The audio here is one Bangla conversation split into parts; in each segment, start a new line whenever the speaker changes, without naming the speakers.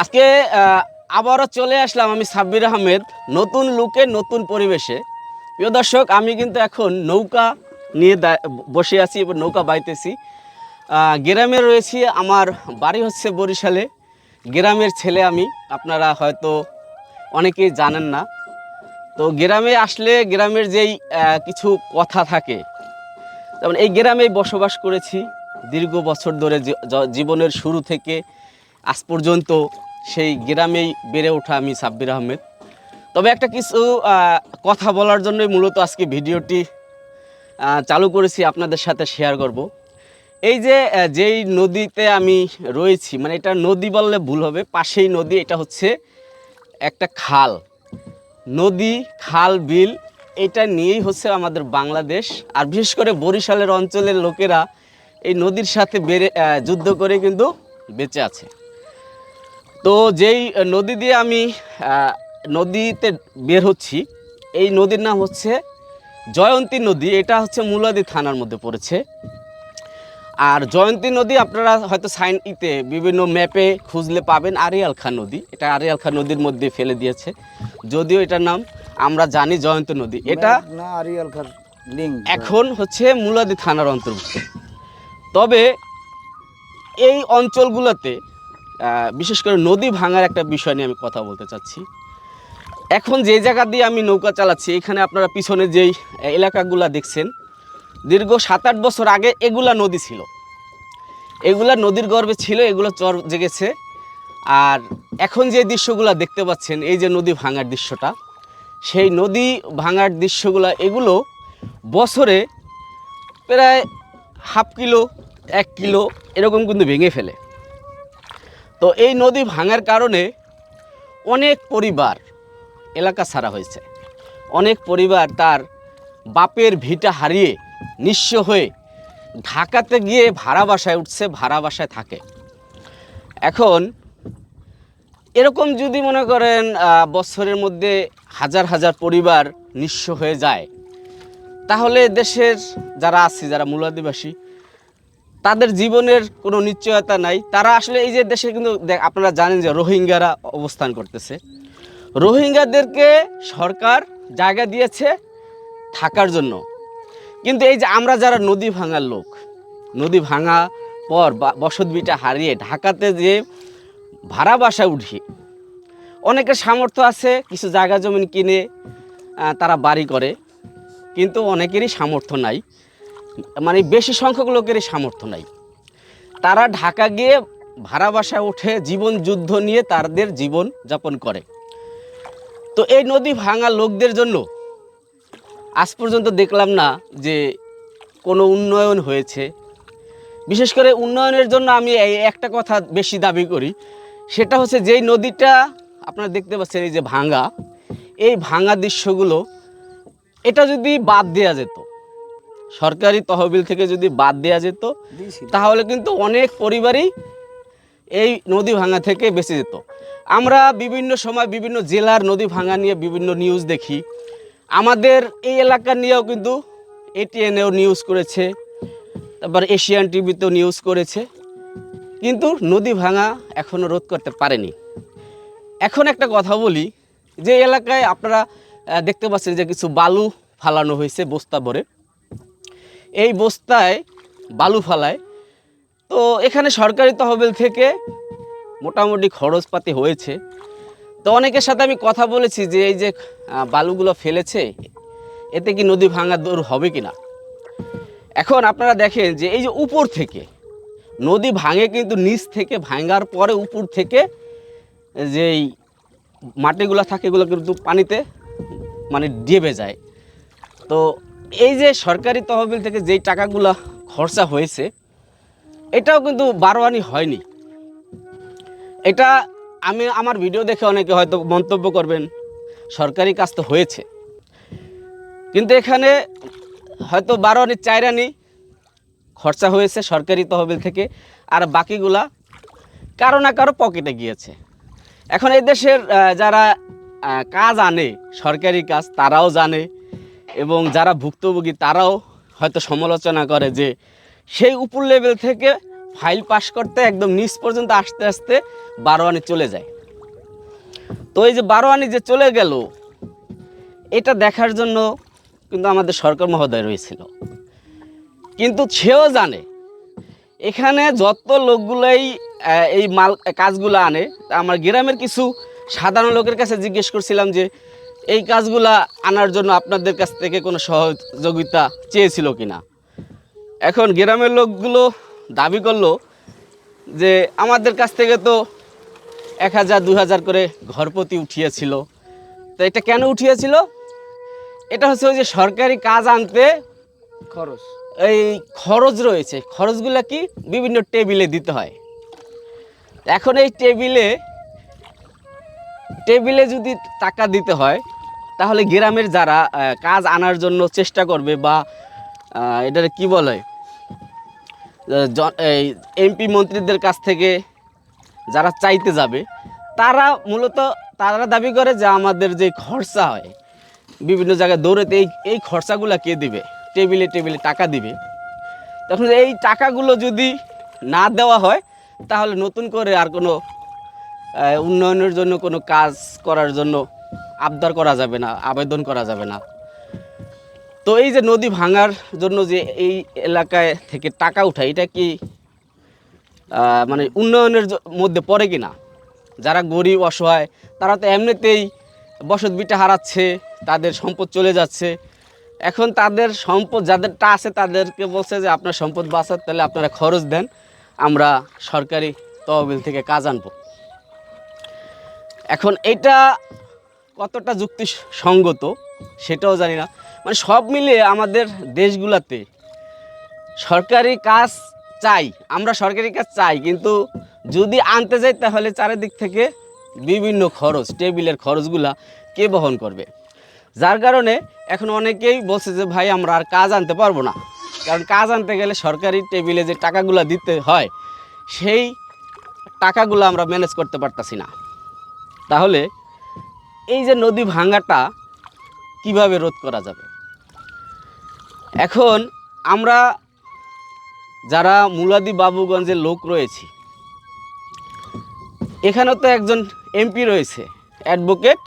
আজকে আবারও চলে আসলাম আমি সাব্বির আহমেদ, নতুন লুকে নতুন পরিবেশে। প্রিয় দর্শক, আমি কিন্তু এখন নৌকা নিয়ে বসে আছি এবং নৌকা বাইতেছি। গ্রামে রয়েছি আমার বাড়ি হচ্ছে বরিশালে। গ্রামের ছেলে আমি, আপনারা হয়তো অনেকেই জানেন না। তো গ্রামে আসলে গ্রামের যেই কিছু কথা থাকে, যেমন এই গ্রামেই বসবাস করেছি। দীর্ঘ বছর ধরে জীবনের শুরু থেকে আজ পর্যন্ত সেই গ্রামেই বেড়ে ওঠা আমি সাব্বির আহমেদ। তবে একটা কিছু কথা বলার জন্যই মূলত আজকে ভিডিওটি চালু করেছি আপনাদের সাথে শেয়ার করব। এই যে যেই নদীতে আমি রয়েছি মানে এটা নদী বললে ভুল হবে, পাশেই নদী, এটা হচ্ছে একটা খাল। নদী, খাল, বিল, এটা নিয়েই হচ্ছে আমাদের বাংলাদেশ। আর বিশেষ করে বরিশালের অঞ্চলের লোকেরা এই নদীর সাথে বেড়ে যুদ্ধ করে কিন্তু বেঁচে আছে। তো যেই নদী দিয়ে আমি নদীতে বের হচ্ছি এই নদীর নাম হচ্ছে জয়ন্তী নদী। এটা হচ্ছে মুলাদি থানার মধ্যে পড়েছে। আর জয়ন্তী নদী আপনারা হয়তো সাইন ইতে বিভিন্ন ম্যাপে খুঁজলে পাবেন আরিয়াল খান নদী। এটা আরিয়াল খান নদীর মধ্যে ফেলে দিয়েছে। যদিও এটার নাম আমরা জানি জয়ন্তী নদী। এটা এখন হচ্ছে মুলাদি থানার অন্তর্ভুক্ত। তবে এই অঞ্চলগুলোতে বিশেষ করে নদী ভাঙার একটা বিষয় নিয়ে আমি কথা বলতে চাচ্ছি। এখন যে জায়গা দিয়ে আমি নৌকা চালাচ্ছি, এখানে আপনারা পিছনে যেই এলাকাগুলো দেখছেন, দীর্ঘ সাত আট বছর আগে এগুলা নদী ছিল। এগুলা নদীর গর্ভে ছিল, এগুলো চর জেগেছে। আর এখন যে দৃশ্যগুলো দেখতে পাচ্ছেন, এই যে নদী ভাঙার দৃশ্যটা, সেই নদী ভাঙার দৃশ্যগুলো, এগুলো বছরে প্রায় হাফ কিলো, এক কিলো, এরকম কিন্তু ভেঙে ফেলে। তো এই নদী ভাঙার কারণে অনেক পরিবার এলাকা ছাড়া হয়েছে। অনেক পরিবার তার বাপের ভিটা হারিয়ে নিঃস্ব হয়ে ঢাকাতে গিয়ে ভাড়া বাসায় উঠছে, ভাড়া বাসায় থাকে। এখন এরকম যদি মনে করেন বছরের মধ্যে হাজার হাজার পরিবার নিঃস্ব হয়ে যায়, তাহলে দেশের যারা আছে, যারা মূল আদিবাসী তাদের জীবনের কোনো নিশ্চয়তা নাই। তারা আসলে এই যে দেশে কিন্তু আপনারা জানেন যে রোহিঙ্গারা অবস্থান করতেছে। রোহিঙ্গাদেরকে সরকার জায়গা দিয়েছে থাকার জন্য। কিন্তু এই যে আমরা যারা নদী ভাঙার লোক, নদী ভাঙা পর বা- বসত বিটা হারিয়ে ঢাকাতে যে ভাড়া বাসা উঠি, অনেকের সামর্থ্য আছে, কিছু জায়গা জমিন কিনে তারা বাড়ি করে, কিন্তু অনেকেরই সামর্থ্য নাই। মানে বেশি সংখ্যক লোকেরই সামর্থ্য নাই। তারা ঢাকা গিয়ে ভাড়া বাসায় উঠে জীবন যুদ্ধ নিয়ে তাদের জীবন যাপন করে। তো এই নদী ভাঙা লোকদের জন্য আজ পর্যন্ত দেখলাম না যে কোনো উন্নয়ন হয়েছে। বিশেষ করে উন্নয়নের জন্য আমি এই একটা কথা বেশি দাবি করি, সেটা হচ্ছে যেই নদীটা আপনারা দেখতে পাচ্ছেন এই যে ভাঙা, এই ভাঙা দৃশ্যগুলো, এটা যদি বাদ দেওয়া যেত সরকারি তহবিল থেকে যদি বাদ দেওয়া যেত তাহলে কিন্তু অনেক পরিবারই এই নদী ভাঙা থেকে বেঁচে যেত। আমরা বিভিন্ন সময় বিভিন্ন জেলার নদী ভাঙা নিয়ে বিভিন্ন নিউজ দেখি। আমাদের এই এলাকা নিয়েও কিন্তু এটিএনএও নিউজ করেছে তারপর এশিয়ান টিভিতেও নিউজ করেছে। কিন্তু নদী ভাঙা এখনও রোধ করতে পারেনি। এখন একটা কথা বলি যে এলাকায় আপনারা দেখতে পাচ্ছেন যে কিছু বালু ফালানো হয়েছে বস্তা ভরে। এই বস্তায় বালু ফালায়। তো এখানে সরকারি তহবিল থেকে মোটামুটি খরচপাতি হয়েছে। তো অনেকের সাথে আমি কথা বলেছি যে এই যে বালুগুলো ফেলেছে, এতে কি নদী ভাঙা দূর হবে কি না এখন আপনারা দেখেন যে এই যে উপর থেকে, নদী ভাঙে কিন্তু নিচ থেকে ভাঙার পরে উপর থেকে যেই মাটিগুলো থাকে, এগুলো কিন্তু পানিতে মানে ডেবে যায়। তো এই যে সরকারি তহবিল থেকে যেই টাকাগুলো খরচা হয়েছে, এটাও কিন্তু বারোয়ানি হয়নি। এটা আমি আমার ভিডিও দেখে অনেকে হয়তো মন্তব্য করবেন, সরকারি কাজ তো হয়েছে। কিন্তু এখানে হয়তো বারোয়ানি চাইরানি খরচা হয়েছে সরকারি তহবিল থেকে, আর বাকিগুলা কারও না কারও পকেটে গিয়েছে। এখন এই দেশের যারা কাজ আনে, সরকারি কাজ, তারাও জানে এবং যারা ভুক্তভোগী, তারাও হয়তো সমালোচনা করে যে সেই উপর লেভেল থেকে ফাইল পাস করতে একদম নিচ পর্যন্ত আস্তে আস্তে বারো আনি চলে যায়। তো এই যে বারো আনি যে চলে গেল, এটা দেখার জন্য কিন্তু আমাদের সরকার মহোদয় রয়েছিল। কিন্তু সেও জানে, এখানে যত লোকগুলাই এই মাল কাজগুলো আনে আমার গ্রামের কিছু সাধারণ লোকের কাছে জিজ্ঞেস করছিলাম যে এই কাজগুলা আনার জন্য আপনাদের কাছ থেকে কোনো সহযোগিতা চেয়েছিল কিনা? এখন গ্রামের লোকগুলো দাবি করল যে আমাদের কাছ থেকে তো এক হাজার দু হাজার করে ঘরপতি উঠিয়েছিল। তো এটা কেন উঠিয়েছিল? এটা হচ্ছে ওই যে সরকারি কাজ আনতে
খরচ।
এই খরচ রয়েছে। খরচগুলো কি? বিভিন্ন টেবিলে দিতে হয়। এখন এই টেবিলে টেবিলে যদি টাকা দিতে হয়, তাহলে গ্রামের যারা কাজ আনার জন্য চেষ্টা করবে বা এটার কি বলে? এই এমপি মন্ত্রীদের কাছ থেকে যারা চাইতে যাবে, তারা মূলত, তারা দাবি করে যে আমাদের যে খরচা হয়, বিভিন্ন জায়গায় দৌড়েতে এই এই খরচাগুলো কে দিবে? টেবিলে টেবিলে টাকা দিবে। তখন এই টাকাগুলো যদি না দেওয়া হয়, তাহলে নতুন করে আর কোনো উন্নয়নের জন্য কোনো কাজ করার জন্য আবদার করা যাবে না, আবেদন করা যাবে না। তো এই যে নদী ভাঙার জন্য যে এই এলাকায় থেকে টাকা উঠায়, এটা কি মানে উন্নয়নের মধ্যে পড়ে কি না? যারা গরিব, অসহায়, তারা তো এমনিতেই বসত বিটা হারাচ্ছে, তাদের সম্পদ চলে যাচ্ছে। এখন তাদের সম্পদ যাদেরটা আছে, তাদেরকে বলছে যে আপনার সম্পদ বাঁচার তাহলে আপনারা খরচ দেন, আমরা সরকারি তহবিল থেকে কাজ আনব। এখন এটা কতটা যুক্তিসঙ্গত সেটাও জানি না। মানে সব মিলিয়ে আমাদের দেশগুলাতে সরকারি কাজ চাই, আমরা সরকারি কাজ চাই, কিন্তু যদি আনতে যাই তাহলে চারিদিক থেকে বিভিন্ন খরচ, টেবিলের খরচগুলা কে বহন করবে? যার কারণে এখন অনেকেই বলছে যে, ভাই, আমরা আর কাজ আনতে পারব না। কারণ কাজ আনতে গেলে সরকারি টেবিলে যে টাকাগুলো দিতে হয়, সেই টাকাগুলো আমরা ম্যানেজ করতে পারতাছি না। তাহলে এই যে নদী ভাঙাটা কীভাবে রোধ করা যাবে? এখন আমরা যারা মুলাদি বাবুগঞ্জের লোক রয়েছি এখানেও তো একজন এমপি রয়েছে অ্যাডভোকেট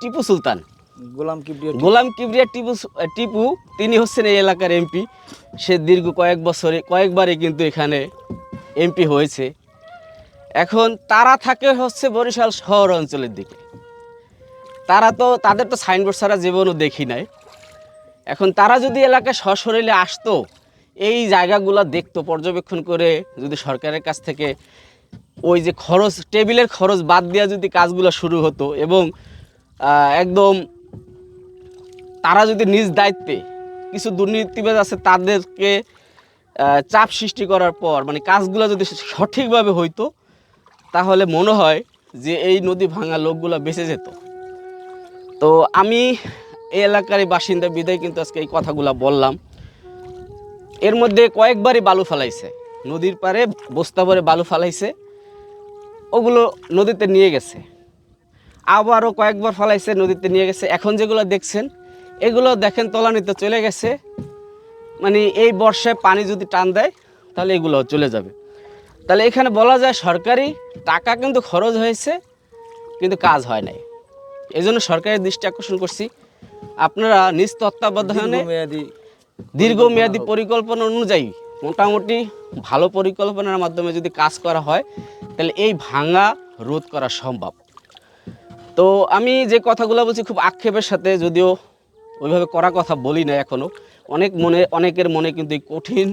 টিপু সুলতান।
গোলাম কিবরিয়া
গোলাম কিবরিয়া টিপু টিপু তিনি হচ্ছেন এই এলাকার এমপি। সে দীর্ঘ কয়েক বছরে কয়েকবারই কিন্তু এখানে এমপি হয়েছে। এখন তারা থাকে হচ্ছে বরিশাল শহর অঞ্চলের দিকে। তারা তো, তাদের তো সাইনবোর্ড ছাড়া জীবনও দেখি নাই। এখন তারা যদি এলাকায় সশরীরে আসতো, এই জায়গাগুলো দেখতো, পর্যবেক্ষণ করে যদি সরকারের কাছ থেকে ওই যে খরচ, টেবিলের খরচ বাদ দেওয়া যদি কাজগুলো শুরু হতো এবং একদম তারা যদি নিজ দায়িত্বে কিছু দুর্নীতিবাজ আছে তাদেরকে চাপ সৃষ্টি করার পর মানে কাজগুলো যদি সঠিকভাবে হইতো তাহলে মনে হয় যে এই নদী ভাঙা লোকগুলো বেঁচে যেত। তো আমি এই এলাকারই বাসিন্দা, বিদায় কিন্তু আজকে এই কথাগুলো বললাম। এর মধ্যে কয়েকবারই বালু ফালাইছে। নদীর পাড়ে, বস্তা ভরে বালু ফালাইছে। ওগুলো নদীতে নিয়ে গেছে। আবারও কয়েকবার ফালাইছে, নদীতে নিয়ে গেছে। এখন যেগুলো দেখছেন, এগুলো দেখেন তলানিতে চলে গেছে। মানে এই বর্ষায় পানি যদি টান দেয়, তাহলে এগুলো চলে যাবে। তাহলে এখানে বলা যায় সরকারি টাকা কিন্তু খরচ হয়েছে কিন্তু কাজ হয় নাই। এই জন্য সরকারের দৃষ্টি আকর্ষণ করছি। আপনারা নিজ তত্ত্বাবধানে
মেয়াদি
দীর্ঘমেয়াদী পরিকল্পনা অনুযায়ী মোটামুটি ভালো পরিকল্পনার মাধ্যমে যদি কাজ করা হয় তাহলে এই ভাঙা রোধ করা সম্ভব। তো আমি যে কথাগুলো বলছি খুব আক্ষেপের সাথে যদিও ওইভাবে করা কথা বলি না এখনও অনেক মনে অনেকের মনে কিন্তু এই কঠিন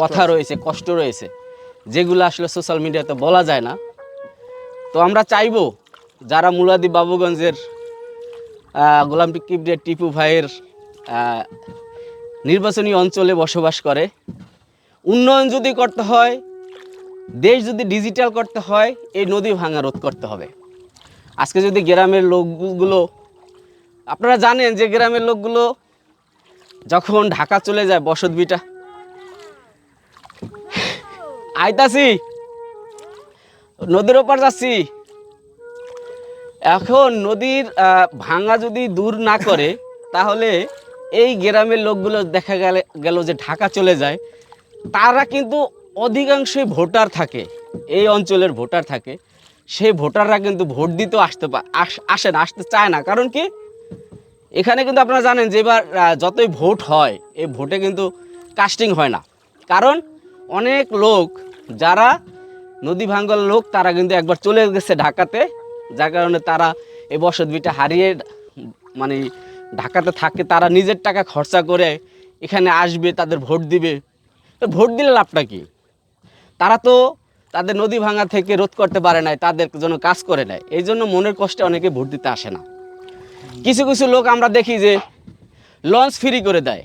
কথা রয়েছে কষ্ট রয়েছে। যেগুলো আসলে সোশ্যাল মিডিয়াতে বলা যায় না। তো আমরা চাইব যারা মুলাদি বাবুগঞ্জের গোলাম কিবরিয়া টিপু ভাইয়ের নির্বাচনী অঞ্চলে বসবাস করে। উন্নয়ন যদি করতে হয়, দেশ যদি ডিজিটাল করতে হয়, এই নদী ভাঙা রোধ করতে হবে। আজকে যদি গ্রামের লোকগুলো, আপনারা জানেন যে গ্রামের লোকগুলো যখন ঢাকা চলে যায় বসত বিটা আইতাছি। নদীর ওপার যাচ্ছি। এখন নদীর ভাঙা যদি দূর না করে, তাহলে এই গ্রামের লোকগুলো দেখা গেলে, গেল যে ঢাকা চলে যায়। তারা কিন্তু অধিকাংশই ভোটার থাকে। এই অঞ্চলের ভোটার থাকে। সেই ভোটাররা কিন্তু ভোট দিতেও আসতে আসে না, আসতে চায় না। কারণ কি? এখানে কিন্তু আপনারা জানেন যে এবার যতই ভোট হয়, এই ভোটে কিন্তু কাস্টিং হয় না। কারণ অনেক লোক, যারা নদী ভাঙ্গল লোক, তারা কিন্তু একবার চলে গেছে ঢাকাতে, যার কারণে তারা এই বসতভিটা হারিয়ে মানে ঢাকাতে থাকে, তারা নিজের টাকা খরচা করে এখানে আসবে, তাদের ভোট দিবে। তো ভোট দিলে লাভটা কি? তারা তো তাদের নদী ভাঙা থেকে রোধ করতে পারে নাই, তাদের জন্য কাজ করে নেয় এই জন্য মনের কষ্টে অনেকে ভোট দিতে আসে না। কিছু কিছু লোক আমরা দেখি যে, লঞ্চ ফ্রি করে দেয়।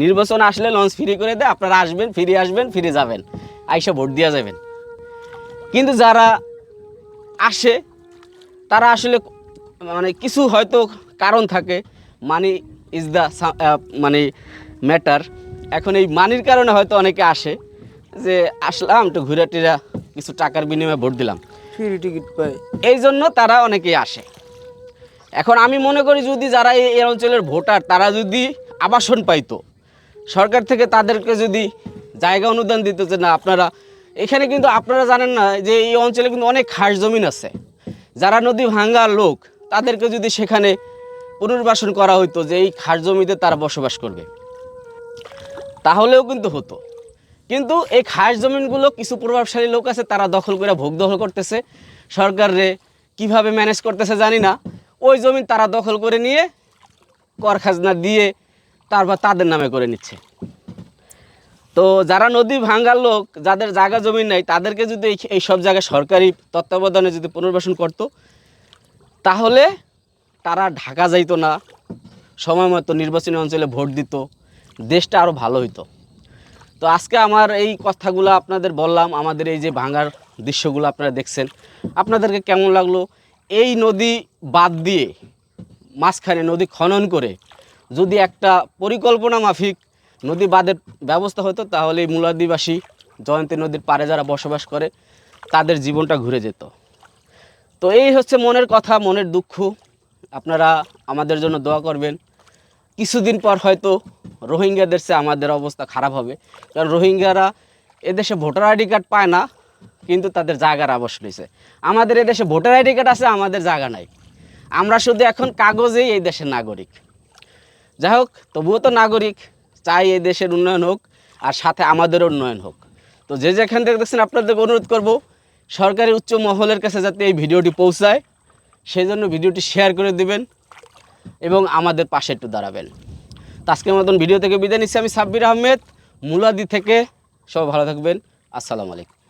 নির্বাচন আসলে লঞ্চ ফ্রি করে দেয় আপনারা আসবেন ফিরে আসবেন ফিরে যাবেন। আইসা ভোট দিয়া যাবেন। কিন্তু যারা আসে তারা আসলে মানে কিছু হয়তো কারণ থাকে। মানি ইজ দ্য মানে ম্যাটার এখন এই মানির কারণে হয়তো অনেকে আসে যে আসলাম একটু ঘুরে টিরা কিছু টাকার বিনিময়ে ভোট দিলাম।
ফ্রি টিকিট পায়।
এই জন্য তারা অনেকেই আসে। এখন আমি মনে করি যদি যারা এই এই অঞ্চলের ভোটার তারা যদি আবাসন পাইতো সরকার থেকে তাদেরকে যদি জায়গা অনুদান দিত যে না, আপনারা এখানে কিন্তু আপনারা জানেন না যে এই অঞ্চলে কিন্তু অনেক খাস জমিন আছে। যারা নদী ভাঙ্গার লোক, তাদেরকে যদি সেখানে পুনর্বাসন করা হইতো যে এই খাস জমিতে তারা বসবাস করবে। তাহলেও কিন্তু হতো। কিন্তু এই খাস জমিনগুলো কিছু প্রভাবশালী লোক আছে, তারা দখল করে ভোগ দখল করতেছে। সরকারে কীভাবে ম্যানেজ করতেছে জানি না। ওই জমি তারা দখল করে নিয়ে কর খাজনা দিয়ে তারপর তাদের নামে করে নিচ্ছে। তো যারা নদী ভাঙ্গার লোক, যাদের জায়গা জমি নেই, তাদেরকে যদি এই- সব জায়গায় সরকারি তত্ত্বাবধানে যদি পুনর্বাসন করত, তাহলে তারা ঢাকা যাইতো না, সময় মতো নির্বাচনী অঞ্চলে ভোট দিত, দেশটা আরও ভালো হইতো। তো আজকে আমার এই কথাগুলো আপনাদের বললাম, আমাদের এই যে ভাঙার দৃশ্যগুলো আপনারা দেখছেন, আপনাদেরকে কেমন লাগল? এই নদী বাদ দিয়ে মাঝখানে নদী খনন করে যদি একটা পরিকল্পনা মাফিক নদী বাঁধের ব্যবস্থা হতো, তাহলে এই মূলাদিবাসী জয়ন্তী নদীর পাড়ে যারা বসবাস করে, তাদের জীবনটা ঘুরে যেত। তো এই হচ্ছে মনের কথা, মনের দুঃখ। আপনারা আমাদের জন্য দোয়া করবেন। কিছুদিন পর হয়তো রোহিঙ্গাদের চেয়ে আমাদের অবস্থা খারাপ হবে। কারণ রোহিঙ্গারা এদেশে ভোটার আইডি কার্ড পায় না, কিন্তু তাদের জায়গার আবাস রয়েছে। আমাদের এদেশে ভোটার আইডি কার্ড আছে, আমাদের জায়গা নাই। আমরা শুধু এখন কাগজেই এই দেশের নাগরিক। যাই হোক তবুও তো নাগরিক, চাই এই দেশের উন্নয়ন হোক আর সাথে আমাদেরও উন্নয়ন হোক। তো যে যেখান থেকে দেখছেন আপনাদেরকে অনুরোধ করব, সরকারি উচ্চ মহলের কাছে যাতে এই ভিডিওটি পৌঁছায়, সেই জন্য ভিডিওটি শেয়ার করে দিবেন এবং আমাদের পাশে একটু দাঁড়াবেন। তো আজকের মতন ভিডিও থেকে বিদায় নিচ্ছি আমি সাব্বির আহমেদ, মুলাদি থেকে। সব ভালো থাকবেন। আসসালামু আলাইকুম।